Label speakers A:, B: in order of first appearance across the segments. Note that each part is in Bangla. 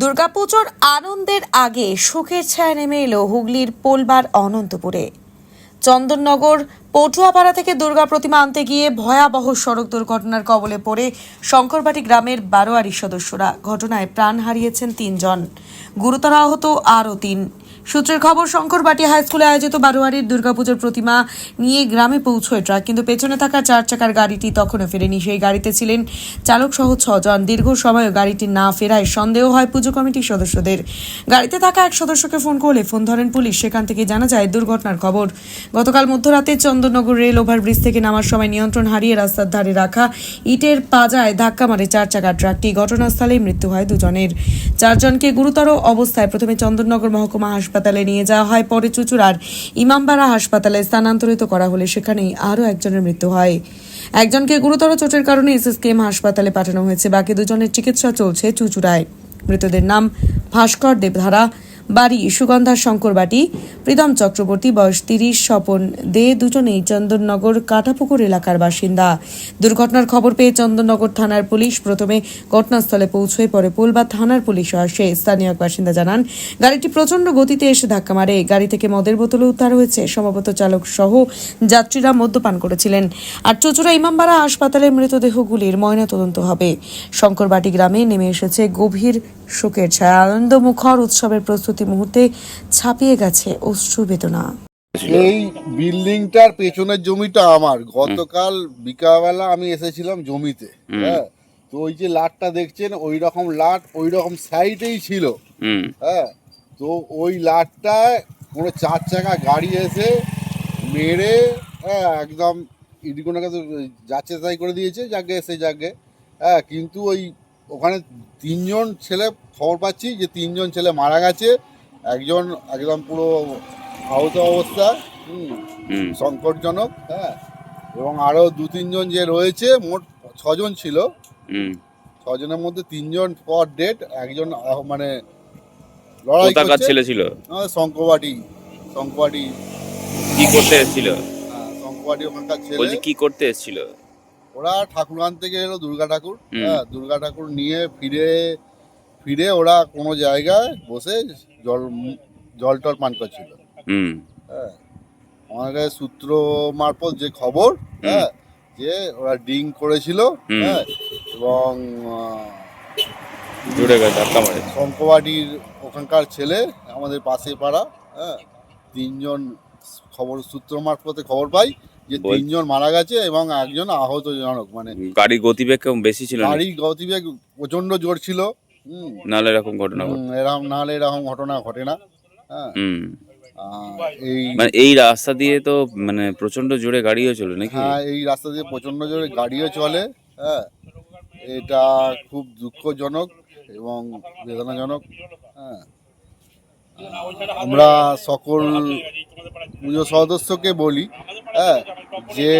A: দুর্গাপুজোর আনন্দের আগে সুখের ছায়া নেমে এলো হুগলির পোলবার অনন্তপুরে। চন্দননগর, পটুয়াপাড়া থেকে দুর্গা প্রতিমা আনতে গিয়ে ভয়াবহ সড়ক দুর্ঘটনার কবলে পড়ে শঙ্করবাটি গ্রামের বারোয়ারি সদস্যরা। ঘটনায় প্রাণ হারিয়েছেন তিনজন। গুরুতর আহত আরও তিন। সূত্রের খবর, শঙ্করবাটি হাই স্কুলে আয়োজিত বারোয়ারির দুর্গাপুজোর প্রতিমা নিয়ে গ্রামে পৌঁছয় ট্রাক, কিন্তু পেছনে থাকা চার চাকার গাড়িটি তখনও ফেরেনি। সেই গাড়িতে ছিলেন চালক সহ ছজন। দীর্ঘ সময় গাড়িটি না ফেরায় সন্দেহ হয় পুজো কমিটির সদস্যদের। গাড়িতে থাকা এক সদস্যকে ফোন করলে ফোন ধরেন পুলিশ। সেখান থেকে জানা যায়, দুর্ঘটনার খবর। গতকাল মধ্যরাতে চন্দননগর রেল ওভারব্রিজ থেকে নামার সময় নিয়ন্ত্রণ হারিয়ে রাস্তার ধারে রাখা ইটের পাজায় ধাক্কা মারে চার চাকার ট্রাকটি। ঘটনাস্থলেই মৃত্যু হয় দুজনের। চারজনকে গুরুতর অবস্থায় প্রথমে চন্দননগর মহকুমা হাসপাতালে নিয়ে যাওয়া হয় পরে চুচুড়ার ইমামবাড়া হাসপাতালে স্থানান্তরিত করা হলে সেখানেই আরও একজনের মৃত্যু হয়। একজনকে গুরুতর চোটের কারণে এসএসকেএম হাসপাতালে পাঠানো হয়েছে। বাকি দুজনের চিকিৎসা চলছে চুচুড়ায়। মৃতদের নাম ভাস্কর দেবধারা। বাড়ি সুগন্ধার শঙ্করবাটি প্রীতম চক্রবর্তী, বয়স তিরিশ, স্বপন দে দুজনেই চন্দননগর কাটাপুকুর এলাকার বাসিন্দা। দুর্ঘটনার খবর পেয়ে চন্দননগর থানার পুলিশ প্রথমে ঘটনাস্থলে পৌঁছয়, পরে পুলবা থানার পুলিশও আসে। স্থানীয় এক বাসিন্দা জানান, গাড়িটি প্রচণ্ড গতিতে এসে ধাক্কা মারে। গাড়ি থেকে মদের বোতল উদ্ধার হয়েছে। সম্ভবত চালক সহ যাত্রীরা মদ্যপান করেছিলেন। আর চুচুড়া ইমামবাড়া হাসপাতালে মৃতদেহগুলির ময়নাতদন্ত হবে। শঙ্করবাটি গ্রামে নেমে এসেছে গভীর শোকের ছায়া। আনন্দমুখর উৎসবের প্রস্তুতি মুহূর্তে ছাপিয়ে গেছে অশ্রু বেদনা।
B: এই বিল্ডিংটার পেছনের জমিটা আমার। গতকাল বিকালবেলা আমি এসেছিলাম জমিতে হ্যাঁ? তো ওই যে লাটটা দেখছেন ওই রকম লাট ওই রকম সাইডেই ছিল। হ্যাঁ? তো ওই লাটটায় কোনো চার চাকা গাড়ি এসে মেরে হ্যাঁ একদম ইডিকোনাকে তো যাচ্ছে তাই করে দিয়েছে যাকে এসে যাকে। হ্যাঁ কিন্তু ওই ওখানে তিনজন ছেলে খবর পাচ্ছি যে তিনজন ছেলে মারা গেছে একজন একদম পুরো আহত অবস্থা সংকটজনক হ্যাঁ এবং আরও দু তিনজন যে রয়েছে মোট ছজন ছিল। ছজনের মধ্যে তিনজন পর ডেট একজন মানে লড়াই
C: ছেলে ছিল?
B: আমাদের শঙ্করবাটি শঙ্করবাটি।
C: কি করতে এসেছিল?
B: হ্যাঁ, শঙ্করবাটি ওখানকার ছেলে।
C: কি করতে এসেছিল?
B: ওরা ঠাকুর আনতে গেলো দুর্গা ঠাকুর হ্যাঁ দুর্গা ঠাকুর নিয়ে ফিরে ফিরে ওরা কোনো জায়গায় বসে জল জল টল পান করছিল। হ্যাঁ আমাদের কাছে সূত্র মারফত যে খবর হ্যাঁ যে ওরা ডিং করেছিল হ্যাঁ এবং
C: ধাক্কা
B: ওখানকার ছেলে আমাদের পাশে পাড়া হ্যাঁ তিনজন খবর সূত্র মারফতে খবর পাই যে তিনজন মারা গেছে এবং একজন আহতজনক মানে
C: গাড়ির গতিবেগ কেমন? বেশি ছিল
B: গাড়ি গতিবেগ প্রচণ্ড জোর ছিল
C: নাহলে এরকম ঘটনা
B: এরকম নাহলে এরকম ঘটনা ঘটে না হ্যাঁ। এই
C: মানে এই রাস্তা দিয়ে তো মানে প্রচণ্ড জোরে গাড়িও চলে নাকি?
B: হ্যাঁ এই রাস্তা দিয়ে প্রচণ্ড জোরে গাড়িও চলে হ্যাঁ। এটা খুব দুঃখজনক এবং বেদনাজনক হ্যাঁ। আমরা সকল পুজো সদস্যকে বলি হ্যাঁ। যে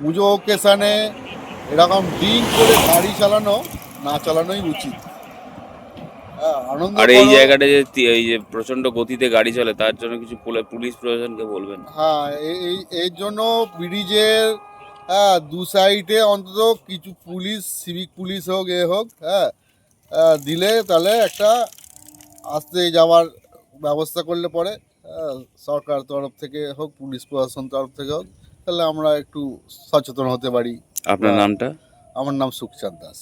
B: পুজো ওকেশানে এরকম ড্রিঙ্ক করে গাড়ি চালানো না চালানোই উচিত। হ্যাঁ আনন্দ
C: আর এই জায়গাটা যে এই যে প্রচণ্ড গতিতে গাড়ি চলে তার জন্য কিছু পুলিশ প্রশাসনকে বলবেন
B: হ্যাঁ এই এর জন্য ব্রিজের হ্যাঁ দু সাইডে অন্তত কিছু পুলিশ সিভিক পুলিশ হোক এ হোক হ্যাঁ আহ, দিলে তাহলে একটা আসতে যাওয়ার ব্যবস্থা করলে পরে হ্যাঁ, সরকার তরফ থেকে হোক পুলিশ প্রশাসন তরফ থেকে হোক তাহলে আমরা একটু সচেতন হতে পারি
C: আপনার। নামটা
B: আমার নাম সুখচাঁদ দাস